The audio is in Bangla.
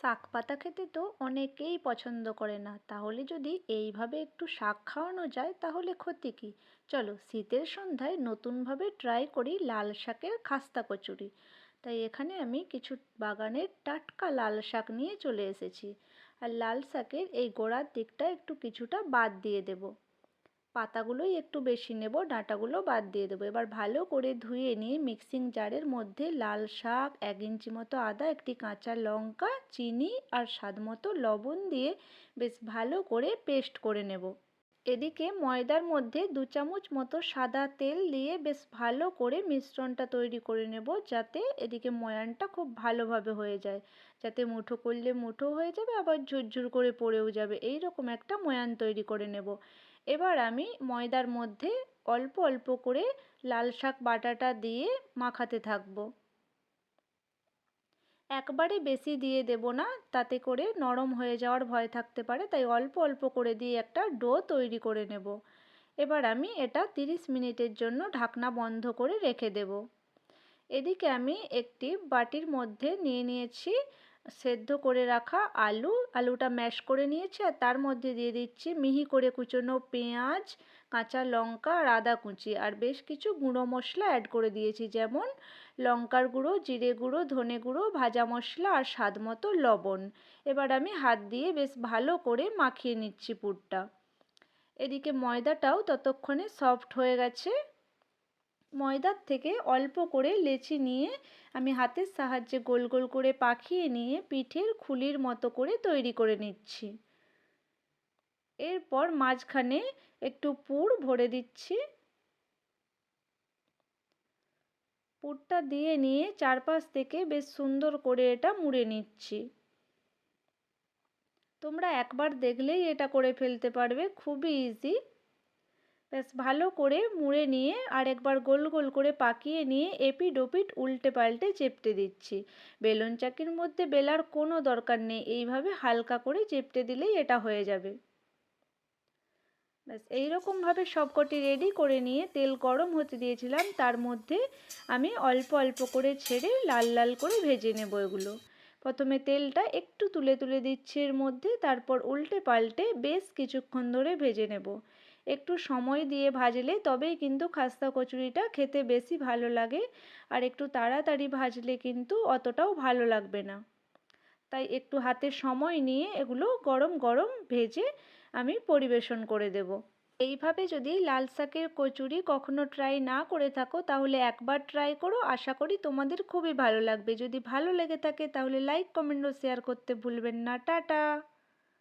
শাক পাতা খেতে তো অনেকেই পছন্দ করে না। তাহলে যদি এইভাবে একটু শাক খাওয়ানো যায়, তাহলে ক্ষতি কী? চলো, শীতের সন্ধ্যায় নতুনভাবে ট্রাই করি লাল শাকের খাস্তা কচুরি। তাই এখানে আমি কিছু বাগানের টাটকা লাল শাক নিয়ে চলে এসেছি। আর লাল শাকের এই গোড়ার দিকটা একটু কিছুটা বাদ দিয়ে দেব। পাতাগুলোই একটু বেশি নেব, ডাঁটাগুলো বাদ দিয়ে দেবো। এবার ভালো করে ধুয়ে নিয়ে মিক্সিং জারের মধ্যে লাল শাক, এক ইঞ্চি মতো আদা, একটি কাঁচা লঙ্কা, চিনি আর স্বাদ মতো লবণ দিয়ে বেশ ভালো করে পেস্ট করে নেব। এদিকে ময়দার মধ্যে দু চামচ মতো সাদা তেল দিয়ে বেশ ভালো করে মিশ্রণটা তৈরি করে নেব যাতে এদিকে ময়ানটা খুব ভালোভাবে হয়ে যায়। যাতে মুঠো করলে মুঠো হয়ে যাবে, আবার ঝুরঝুর করে পড়েও যাবে। এই রকম একটা ময়ান তৈরি করে নেব। এবার আমি ময়দার মধ্যে অল্প অল্প করে লাল শাক বাটাটা দিয়ে মাখাতে থাকব। একবারে বেশি দিয়ে দেব না, তাতে করে নরম হয়ে যাওয়ার ভয় থাকতে পারে, তাই অল্প অল্প করে দিয়ে একটা ডো তৈরি করে নেব। এবার আমি এটা তিরিশ মিনিটের জন্য ঢাকনা বন্ধ করে রেখে দেব। এদিকে আমি একটি বাটির মধ্যে নিয়ে নিয়েছি সেদ্ধ করে রাখা আলু, আলুটা ম্যাশ করে নিয়েছি আর তার মধ্যে দিয়ে দিচ্ছি মিহি করে কুচোনো পেঁয়াজ, কাঁচা লঙ্কা আর আদা কুচি। আর বেশ কিছু গুঁড়ো মশলা অ্যাড করে দিয়েছি, যেমন লঙ্কার গুঁড়ো, জিরে গুঁড়ো, ধনে গুঁড়ো, ভাজা মশলা আর স্বাদ মতো লবণ। এবার আমি হাত দিয়ে বেশ ভালো করে মাখিয়ে নিচ্ছি পুরটা। এদিকে ময়দাটাও ততক্ষণে সফট হয়ে গেছে। ময়দার থেকে অল্প করে লেচি নিয়ে আমি হাতের সাহায্যে গোল গোল করে পাকিয়ে নিয়ে পিঠের খুলির মতো করে তৈরি করে নিচ্ছি। এরপর মাঝখানে একটু পুর ভরে দিচ্ছি। পুরটা দিয়ে নিয়ে চারপাশ থেকে বেশ সুন্দর করে এটা মুড়ে নিচ্ছি। তোমরা একবার দেখলেই এটা করে ফেলতে পারবে, খুবই ইজি ব্যাস ভালো করে মুড়ে নিয়ে আর একবার গোল গোল করে পাকিয়ে নিয়ে এপিড ওপিড উল্টে পাল্টে চেপটে দিচ্ছি। বেলুন চাকির মধ্যে বেলার কোনো দরকার নেই, এইভাবে হালকা করে চেপটে দিলেই এটা হয়ে যাবে। ব্যাস এইরকমভাবে সবকটি রেডি করে নিয়ে তেল গরম হতে দিয়েছিলাম, তার মধ্যে আমি অল্প অল্প করে ছেড়ে লাল লাল করে ভেজে নেব এগুলো। প্রথমে তেলটা একটু তুলে তুলে দিচ্ছি এর মধ্যে, তারপর উল্টে পাল্টে বেশ কিছুক্ষণ ধরে ভেজে নেব। একটু সময় দিয়ে ভাজলে তবেই কিন্তু খাস্তা কচুরিটা খেতে বেশি ভালো লাগে আর একটু তাড়াতাড়ি ভাজলে কিন্তু অতটাও ভালো লাগবে না। তাই একটু হাতে সময় নিয়ে এগুলো গরম গরম ভেজে আমি পরিবেশন করে দেব। এইভাবে যদি লাল শাকের কচুরি কখনো ট্রাই না করে থাকো তাহলে একবার ট্রাই করো। আশা করি তোমাদের খুবই ভালো লাগবে। যদি ভালো লেগে থাকে তাহলে লাইক কমেন্ট ও শেয়ার করতে ভুলবেন না। টাটা!